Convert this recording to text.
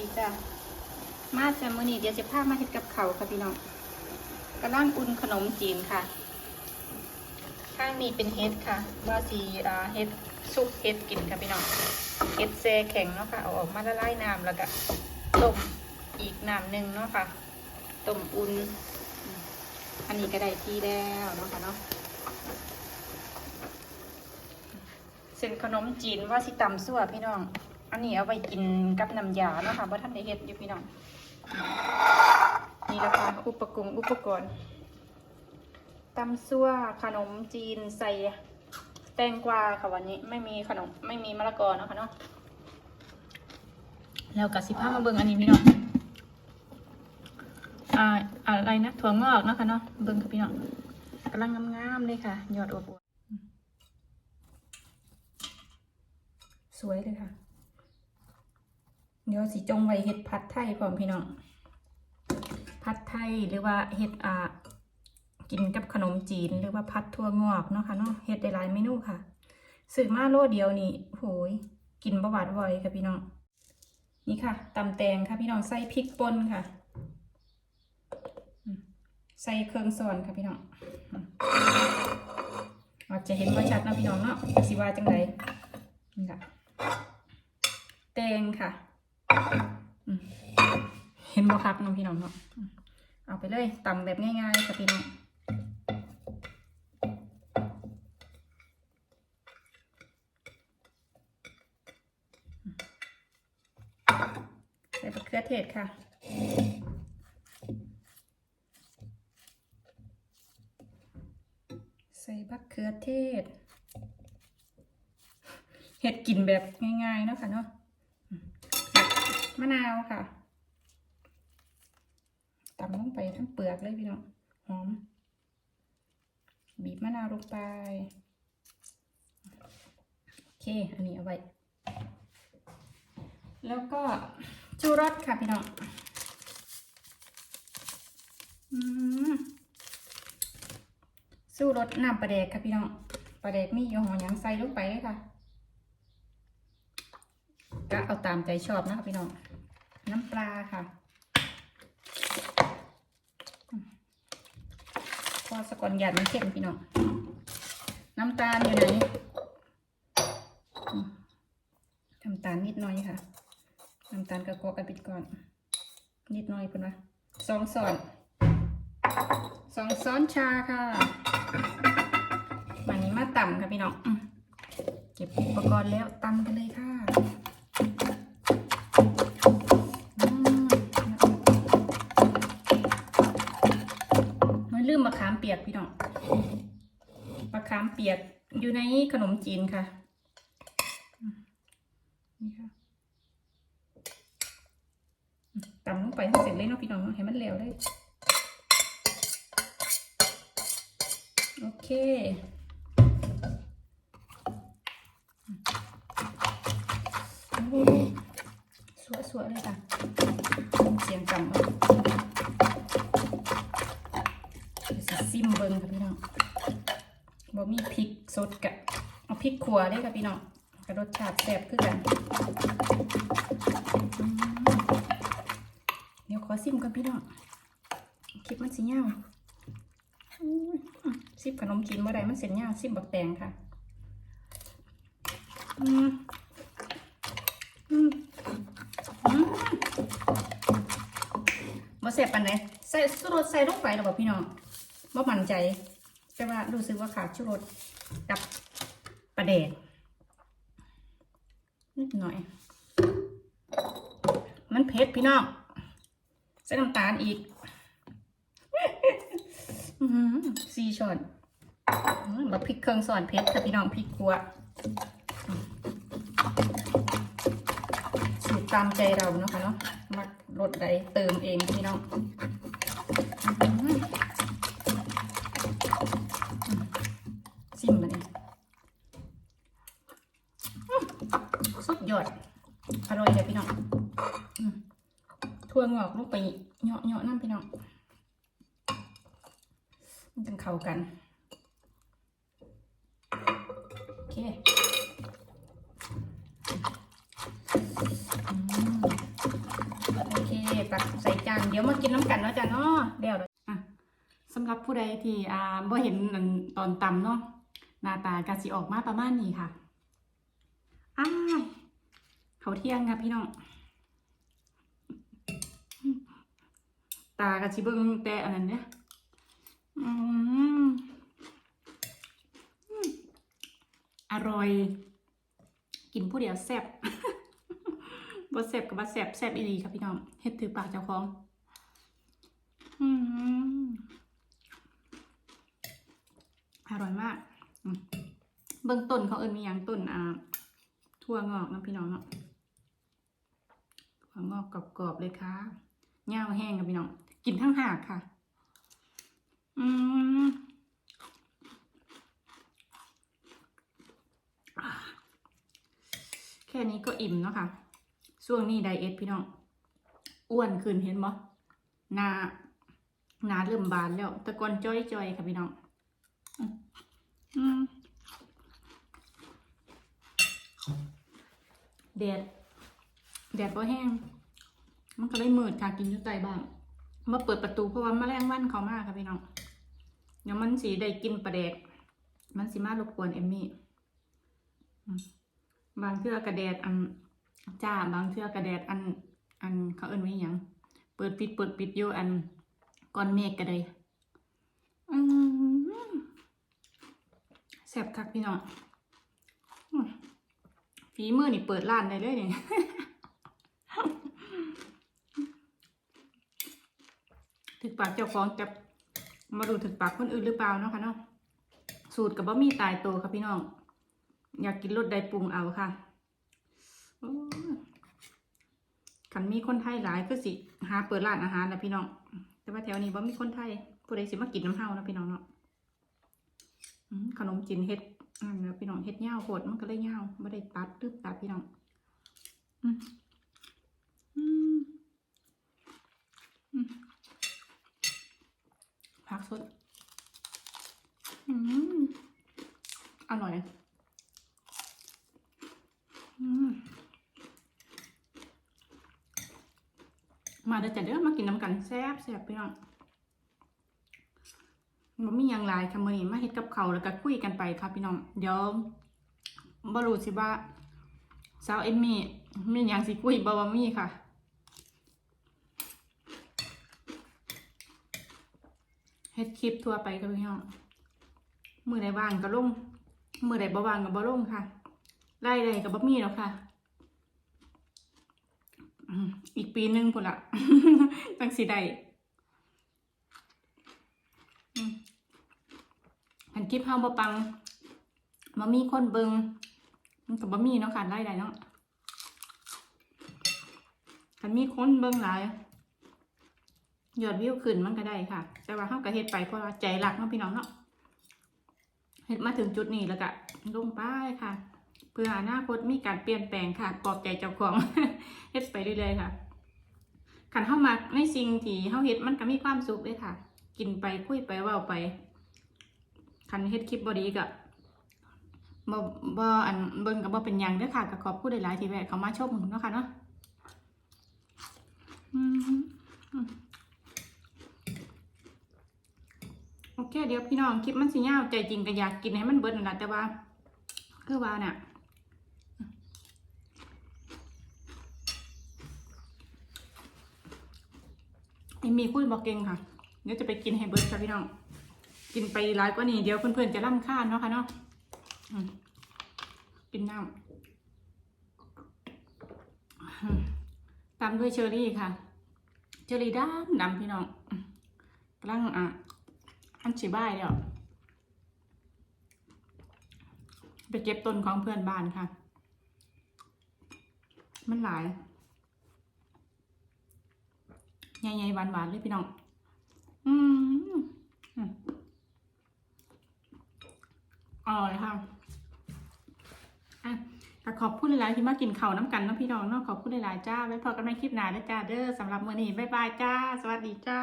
ดีจ้ะมาแซมมือนี้เดี๋ยวจะพามาเฮ็ดกับเขาค่ะพี่น้องกระล่างอุ่นขนมจีนค่ะข้างนี้เป็นเฮ็ดค่ะว่าสีอ่าเฮ็ดซุปเฮ็ดกินค่ะพี่น้องเฮ็ดแซ่แข็งเนาะค่ะเอาออกมาละลายน้ำแล้วก็ต้มอีกน้ำหนึ่งเนาะค่ะต้มอุ่นอันนี้ก็ได้ที่แล้วเนาะค่ะเนาะเส้นขนมจีนว่าสิตำซั่วพี่น้อง อันนี้เอาไปกินกับน้ำยาเนาะค่ะว่าท่านได้เฮ็ดอยู่พี่น้องนี่ละค่ะอุปกรณ์อุปกรณ์ตำซั่วขนมจีนใส่แตงกวาค่ะวันนี้ไม่มีขนมไม่มีมะละกอเนาะค่ะเนาะแล้วกับสิพามาเบิ่งอันนี้พี่น้องอ่าอะไรนะถั่วงอกเนาะค่ะเนาะเบิ่งค่ะพี่น้องกำลังงามๆเลยค่ะ ยอดอวบๆสวยเลยค่ะ เดี๋ยวสิจงไว้เห็ดผัดไทยพร้อมพี่น้อง ผัดไทยหรือว่าเห็ดอ่ากินกับขนมจีนหรือว่าผัดทั่วงอกเนาะค่ะเนาะเห็ดได้หลายเมนูค่ะซื้อมาโลเดียวนี่โหยกินบะวานบ่อยค่ะพี่น้อง นี่ค่ะตำแตงค่ะพี่น้องใส่พริกป่นค่ะใส่เครื่องส่วนค่ะพี่น้องอาจจะเห็นว่าชัดนะพี่น้องเนาะสิว่าจังไดนี่ค่ะแตงค่ะ เห็นบ่คักน้องพี่น้องเนาะอืมเอาไปเลยตำแบบง่ายๆค่ะพี่น้องใส่มะเขือเทศค่ะใส่มะเขือเทศ เห็ดกินแบบง่ายๆเนาะค่ะเนาะ มะนาวค่ะตำลงไปทั้งเปลือกเลยพี่น้องหอม บีบมะนาวลงไป โอเค อันนี้เอาไว้ แล้วก็ชูรสค่ะพี่น้องสู้รสน้ำปลาแดกค่ะพี่น้องปลาแดกมีอยู่หอยังใส่ลงไปเลยค่ะก็เอาตามใจชอบนะคะพี่น้อง น้ำปลาค่ะ พอสะกอนหยาดมันเข้มพี่น้อง น้ำตาลอยู่ไหนน้ำตาลนิดหน่อยค่ะ น้ำตาลกระกะกระปิดก่อน นิดหน่อยเพิ่อนว่าสองช้อนสองช้อนชาค่ะวันนี้มาต่ำค่ะพี่น้อง เก็บอุปกรณ์แล้วตำกันเลยค่ะ ลืมมะขามเปียกพี่น้องมะขามเปียกอยู่ในขนมจีนค่ะนี่ค่ะตำลงไปให้เสร็จเลยเนาะพี่น้องให้มันเหลวเลยโอเคสวยๆเลยค่ะเสียงกำ เบิงค่ะพี่น้องบ่มีพริกสดกะเอาพริกขัวได้ค่ะพี่น้องกระรสชาติแซ่บคือกันเดี๋ยวขอซิมกันพี่น้องคลิปมันสิยาซิมขนมจีนเมื่อไรมันเสร็จยาซิมบักแตงค่ะอืมอืมอืมมาเสียบปันไหนใส่ชูรสใส่ลงไปแล้วบอกพี่น้อง ว่ามั่นใจ แต่ว่ารู้สึกว่าขาดชูรสกับปลาแดกนิดหน่อย มันเผ็ดพี่น้องใส่น้ำตาลอีกอื้อหือสี่ช้อนอื้อแบบพริกเครื่องซอนเผ็ดค่ะพี่น้องพริกกัวสูตรตามใจเราเนาะค่ะเนาะมักรสใดเติมเองพี่น้องอ ซิมมาเนี่ยสุดยอด อร่อยเลยพี่น้องทั่วงอกลงไปเหยาะเหยาะน้ำพี่น้อง มันจะเข้ากัน โอเคอืมตักใส่จาน เดี๋ยวมากินน้ำกันเนาะจ้ะเนาะเดี๋ยว รับผู้ใดที่อ่าบ่เห็นตอนตำเนาะหน้าตากาสิออกมาประมาณนี้ค่ะอ้ายเขาเที่ยงครับพี่น้องตากะสิเบิ่งแต่อันนั้นเนี่ยอืมอร่อย กินผู้เดียวแซ่บบ่แซ่บกับบ่แซ่บแซ่บอีหลีครับพี่น้องเฮ็ดถือปากเจ้าของ อืม อร่อยมากเบื้องต้นเขาเอิ้นมีหยังต้นอ่าทั่วงอกนะพี่น้องเนาะถั่วงอกกรอบๆเลยค่ะย่าวแห้งกับพี่น้อง กินทั้งหากค่ะ อืมแค่นี้ก็อิ่มเนาะค่ะช่วงนี้ไดเอทพี่น้อง อ้วนขึ้นเห็นบ่หน้าหน้าเริ่มบานแล้วแตะกอนจ้อยๆค่ะพี่น้อง แดด แดดบ่แห้ง มันก็เลยมืดค่ะกินอยู่ใต้บ้านมาเปิดประตูเพราะว่าแมลงวันเขามากค่ะพี่น้อง เดี๋ยวมันสีได้กินประแดก มันสิมารบกวนเอมมี่ บางเทื่อกระแดดอันจ้า บางเทื่อกระแดดอัน อันเขาเอิ้นไว้ยัง เปิดปิดเปิดปิดอยู่อันก้อนเมฆก็ได้อืม แซ่บคักพี่น้องอืมฝีมือนี่เปิดร้านได้เลยนี่ถึกปากเจ้าของจะมาดูถึกปากคนอื่นหรือเปล่าเนาะค่ะเนาะสูตรกับบะหมี่ตายตัวค่ะพี่น้อง อยากกินรสใดปรุงเอาค่ะโอ้ยคันมีคนไทยหลายก็สิ หาเปิดร้านอาหารนะพี่น้อง แต่ว่าแถวนี้บ่มีคนไทยผู้ใดสิมากินน้ำเฮานะพี่น้องเนาะ ขนมจีนเฮ็ดอ่าเนาะพี่น้องเฮ็ดยาโคตรมันก็เลยยาไม่ได้ตัดตึบตัดพี่น้องผักสดอร่อยมาเดี๋ยวจะเด้อมากินน้ำกันแซ่บแซ่บพี่น้อง มันมีอย่างไรค่ะมื่อนี้มาเฮ็ดกับเขาแล้วก็คุยกันไปค่ะพี่น้อง เดี๋ยวบรู้สิว่าสาวเอมมี่มีอย่างสิคุยบ่ว่มีค่ะเฮ็ดคลิปทั่วไปกับพี่น้องมือใดว่างก็ลงมือใดบ่ว่างก็บ่ลงค่ะไล่ใดก็บ่มีแล้วค่ะอีกปีนึงพุ่นละจังสิได้อืมอัน คลิปเฮาบ่ปังบ่มีคนเบิงมันก็บ่มีเนาะค่ะไล่ใดเนาะคันมีคนเบิ่งหลายยอดวิวขึ้นมันก็ได้ค่ะ แต่ว่าเฮาก็เฮ็ดไปเพราะว่าใจรักเนาะพี่น้องเนาะเฮ็ดมาถึงจุดนี้แล้วก็ลงไปค่ะ เพื่ออนาคตมีการเปลี่ยนแปลงค่ะปลอบใจเจ้าของเฮ็ดไปเรื่อยๆค่ะคันเฮามักในสิ่งที่เฮาเฮ็ดมันก็มีความสุขเลยค่ะ กินไปคุยไปเว้าไป คันเฮ็ดคลิปบ่ดีก็บ่บ่อันเบิ่งก็บ่เป็นหยังเด้อค่ะก็ขอบคุณหลายๆที่แวะเข้ามาชมเนาะค่ะเนาะโอเคเดี๋ยวพี่น้องคลิปมันสิยาวใจจริงก็อยากกินให้มันเบิดนั่นแหละแต่ว่าคือว่าเนี่ยมีคุยบอกเก่งค่ะ เดี๋ยวจะไปกินให้เบิดค่ะพี่น้อง กินไปร้ายกว่านี้เดี๋ยวเพื่อนๆจะร่ำค่าญเนาะค่ะเนาะกินน้ำตามด้วยเชอรี่ค่ะ เชอรี่ดำดำพี่น้องกำลังอะอันชิบ้ายเดี๋ยวไปเก็บต้นของเพื่อนบ้านค่ะ มันหลายใหญ่ๆหวานๆเลยพี่น้อง อืมอืม อร่อยค่ะอะก็ขอบคุณหลายๆที่มากินข้าวน้ำกันนะพี่น้องเนาะขอบคุณหลายๆจ้าไว้พอกันในคลิปหน้านะจ้าเด้อสำหรับมื้อนี้บ๊ายบายจ้า สวัสดีจ้า